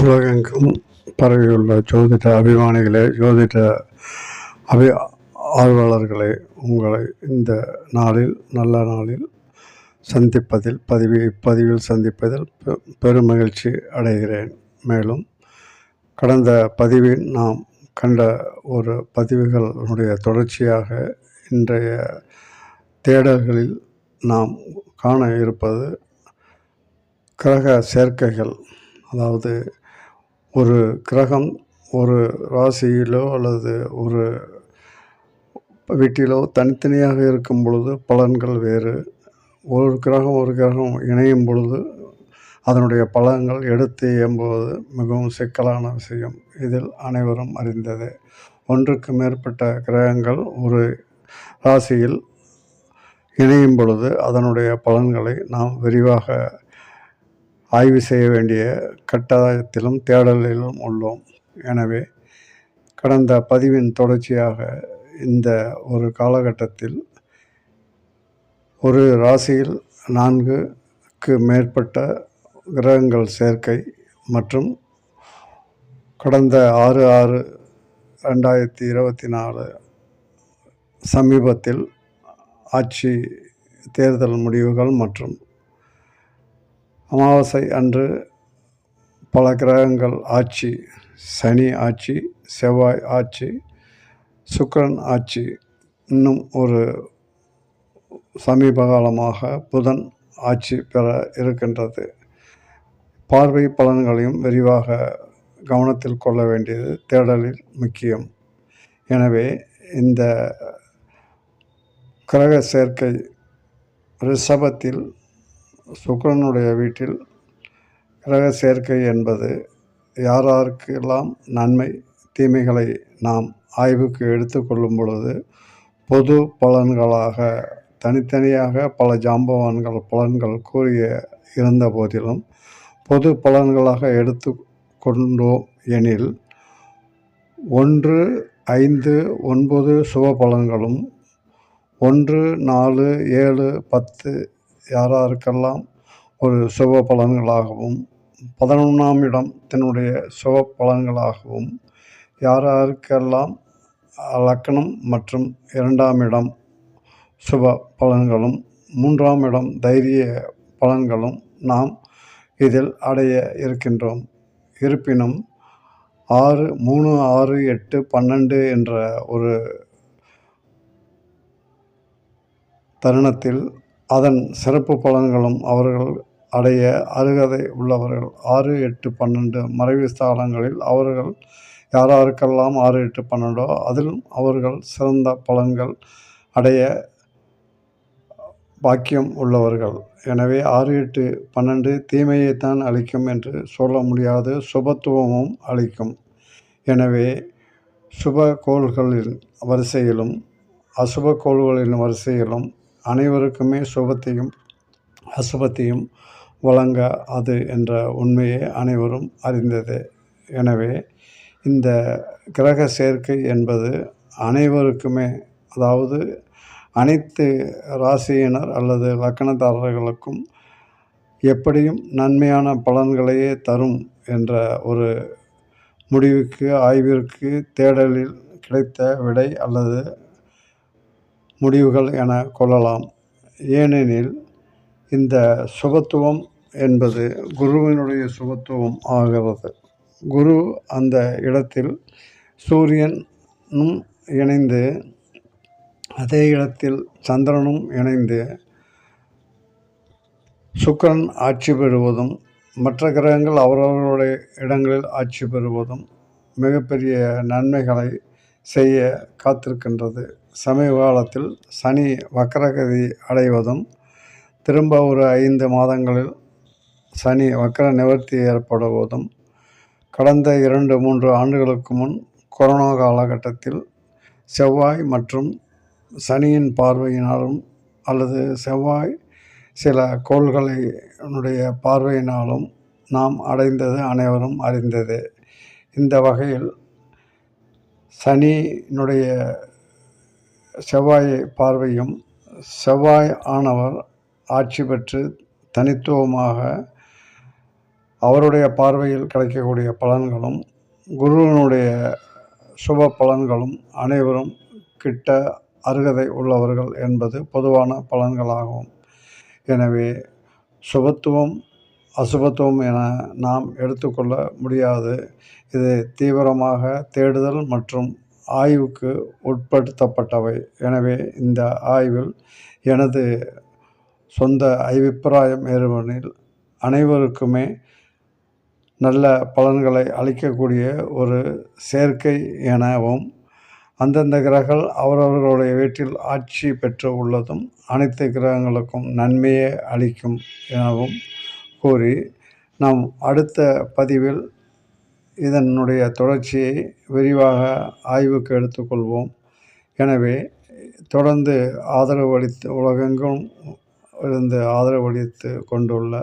உலகெங்கும் பரவியுள்ள ஜோதிட அபிமானிகளே ஜோதிட அபி ஆர்வலர்களே உங்களை இந்த நாளில் நல்ல நாளில் சந்திப்பதில் பதிவு இப்பதிவில் சந்திப்பதில் பெ பெருமகிழ்ச்சி அடைகிறேன். மேலும் கடந்த பதிவில் நாம் கண்ட ஒரு பதிவுகளுடைய தொடர்ச்சியாக இன்றைய தேடல்களில் நாம் காண இருப்பது கிரக சேர்க்கைகள் அதாவது ஒரு கிரகம் ஒரு ராசியிலோ அல்லது ஒரு வீட்டிலோ தனித்தனியாக இருக்கும் பொழுது பலன்கள் வேறு. ஒரு கிரகம் ஒரு கிரகம் இணையும் பொழுது அதனுடைய பலன்கள் எடுத்து இயம்புவது மிகவும் சிக்கலான விஷயம். இதில் அனைவரும் அறிந்தது. ஒன்றுக்கு மேற்பட்ட கிரகங்கள் ஒரு ராசியில் இணையும் பொழுது அதனுடைய பலன்களை நாம் விரிவாக ஆய்வு செய்ய வேண்டிய கட்டாயத்திலும் தேடலிலும் உள்ளோம். எனவே கடந்த பதிவின் தொடர்ச்சியாக இந்த ஒரு காலகட்டத்தில் ஒரு ராசியில் நான்குக்கு மேற்பட்ட கிரகங்கள் சேர்க்கை மற்றும் கடந்த ஆறு ஆறு ரெண்டாயிரத்தி இருபத்தி நாலு சமீபத்தில் ஆட்சி தேர்தல் முடிவுகள் மற்றும் அமாவாசை அன்று பல கிரகங்கள் ஆட்சி சனி ஆட்சி செவ்வாய் ஆட்சி சுக்கிரன் ஆட்சி இன்னும் ஒரு சமீப காலமாக புதன் ஆட்சி பெற இருக்கின்றது. பார்வை பலன்களையும் விரிவாக கவனத்தில் கொள்ள வேண்டியது தேடலில் முக்கியம். எனவே இந்த கிரக சேர்க்கை ரிஷபத்தில் சுக்கரனுடைய வீட்டில் கிரக சேர்க்கை என்பது யாராருக்கெல்லாம் நன்மை தீமைகளை நாம் ஆய்வுக்கு எடுத்துக்கொள்ளும் பொழுது பொது பலன்களாக தனித்தனியாக பல ஜாம்பவான்கள் பலன்கள் கூறிய இருந்த போதிலும் பொது பலன்களாக எடுத்து கொண்டோம் எனில் ஒன்று ஐந்து ஒன்பது சுப பலன்களும் ஒன்று நாலு ஏழு பத்து யாராருக்கெல்லாம் ஒரு சுப பலன்களாகவும் பதினொன்றாம் இடம் தன்னுடைய சுப பலன்களாகவும் யாராருக்கெல்லாம் லக்கணம் மற்றும் இரண்டாம் இடம் சுப பலன்களும் மூன்றாம் இடம் தைரிய பலன்களும் நாம் இதில் அடைய இருக்கின்றோம். இருப்பினும் ஆறு மூணு ஆறு எட்டு பன்னெண்டு என்ற ஒரு தருணத்தில் அதன் சிறப்பு பலன்களும் அவர்கள் அடைய அருகதை உள்ளவர்கள். ஆறு எட்டு பன்னெண்டு மறைவு ஸ்தானங்களில் அவர்கள் யாராருக்கெல்லாம் ஆறு எட்டு பன்னெண்டோ அதிலும் அவர்கள் சிறந்த பலன்கள் அடைய பாக்கியம் உள்ளவர்கள். எனவே ஆறு எட்டு பன்னெண்டு தீமையைத்தான் அளிக்கும் என்று சொல்ல முடியாது சுபத்துவமும் அளிக்கும். எனவே சுப கோள்களின் வரிசையிலும் அசுப கோள்களின் வரிசையிலும் அனைவருக்குமே சுபத்தையும் அசுபத்தையும் வழங்க அது என்ற உண்மையை அனைவரும் அறிந்தது. எனவே இந்த கிரக சேர்க்கை என்பது அனைவருக்குமே அதாவது அனைத்து ராசியினர் அல்லது லக்கணதாரர்களுக்கும் எப்படியும் நன்மையான பலன்களையே தரும் என்ற ஒரு முடிவுக்கு ஆய்விற்கு தேடலில் கிடைத்த விடை அல்லது முடிவுகள் என கொள்ளலாம். ஏனெனில் இந்த சுபத்துவம் என்பது குருவினுடைய சுபத்துவம் ஆகிறது. குரு அந்த இடத்தில் சூரியனும் இணைந்து அதே இடத்தில் சந்திரனும் இணைந்து சுக்கரன் ஆட்சி பெறுவதும் மற்ற கிரகங்கள் அவரவர்களுடைய இடங்களில் ஆட்சி பெறுவதும் மிகப்பெரிய நன்மைகளை செய்ய காத்திருக்கின்றது. சமீப காலத்தில் சனி வக்கரகதி அடைவதும் திரும்ப ஒரு ஐந்து மாதங்களில் சனி வக்கர நிவர்த்தி ஏற்படுவதும் கடந்த இரண்டு மூன்று ஆண்டுகளுக்கு முன் கொரோனா காலகட்டத்தில் செவ்வாய் மற்றும் சனியின் பார்வையினாலும் அல்லது செவ்வாய் சில கோள்களினுடைய பார்வையினாலும் நாம் அடைந்தது அனைவரும் அறிந்தது. இந்த வகையில் சனியினுடைய செவ்வாயை பார்வையும் செவ்வாய் ஆனவர் ஆட்சி பெற்று தனித்துவமாக அவருடைய பார்வையில் கிடைக்கக்கூடிய பலன்களும் குருவினுடைய சுப பலன்களும் அனைவரும் கிட்ட அருகதை உள்ளவர்கள் என்பது பொதுவான பலன்களாகும். எனவே சுபத்துவம் அசுபத்துவம் என நாம் எடுத்துக்கொள்ள முடியாது. இது தீவிரமாக தேடுதல் மற்றும் ஆய்வுக்கு உட்படுத்தப்பட்டவை. எனவே இந்த ஆய்வில் எனது சொந்த அபிப்பிராயம் ஏறுவனில் அனைவருக்குமே நல்ல பலன்களை அளிக்கக்கூடிய ஒரு சேர்க்கை எனவும் அந்தந்த கிரகங்கள் அவரவர்களுடைய வீட்டில் ஆட்சி பெற்று உள்ளதும் அனைத்து கிரகங்களுக்கும் நன்மையே அளிக்கும் எனவும் கூறி நாம் அடுத்த பதிவில் இதனுடைய தொடர்ச்சியை விரிவாக ஆய்வுக்கு எடுத்துக்கொள்வோம். எனவே தொடர்ந்து ஆதரவு அளித்து உலகெங்கும் இருந்து ஆதரவு அளித்து கொண்டுள்ள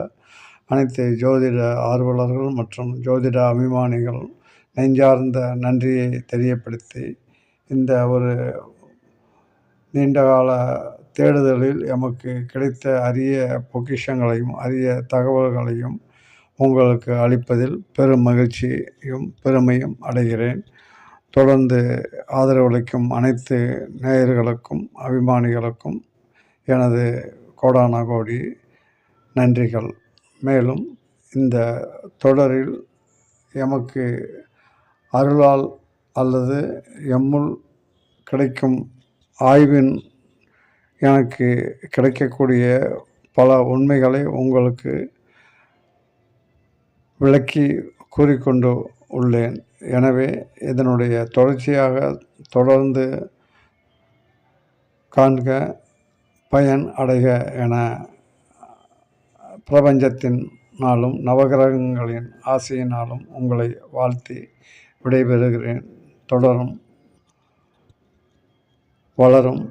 அனைத்து ஜோதிட ஆர்வலர்கள் மற்றும் ஜோதிட அபிமானிகள் நெஞ்சார்ந்த நன்றியை தெரியப்படுத்தி இந்த ஒரு நீண்டகால தேடுதலில் எமக்கு கிடைத்த அரிய பொக்கிஷங்களையும் அரிய தகவல்களையும் உங்களுக்கு அளிப்பதில் பெரும் மகிழ்ச்சியும் பெருமையும் அடைகிறேன். தொடர்ந்து ஆதரவளிக்கும் அனைத்து நேயர்களுக்கும் அபிமானிகளுக்கும் எனது கோடான கோடி நன்றிகள். மேலும் இந்த தொடரில் எமக்கு அருளால் அல்லது எம்முள் கிடைக்கும் ஆய்வின் எனக்கு கிடைக்கக்கூடிய பல உண்மைகளை உங்களுக்கு விளக்கி கூறிக்கொண்டு உள்ளேன். எனவே இதனுடைய தொடர்ச்சியாக தொடர்ந்து காண்க பயன் அடைக என பிரபஞ்சத்தினாலும் நவகிரகங்களின் ஆசையினாலும் உங்களை வாழ்த்தி விடைபெறுகிறேன். தொடரும் வளரும்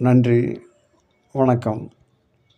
நன்றி வணக்கம்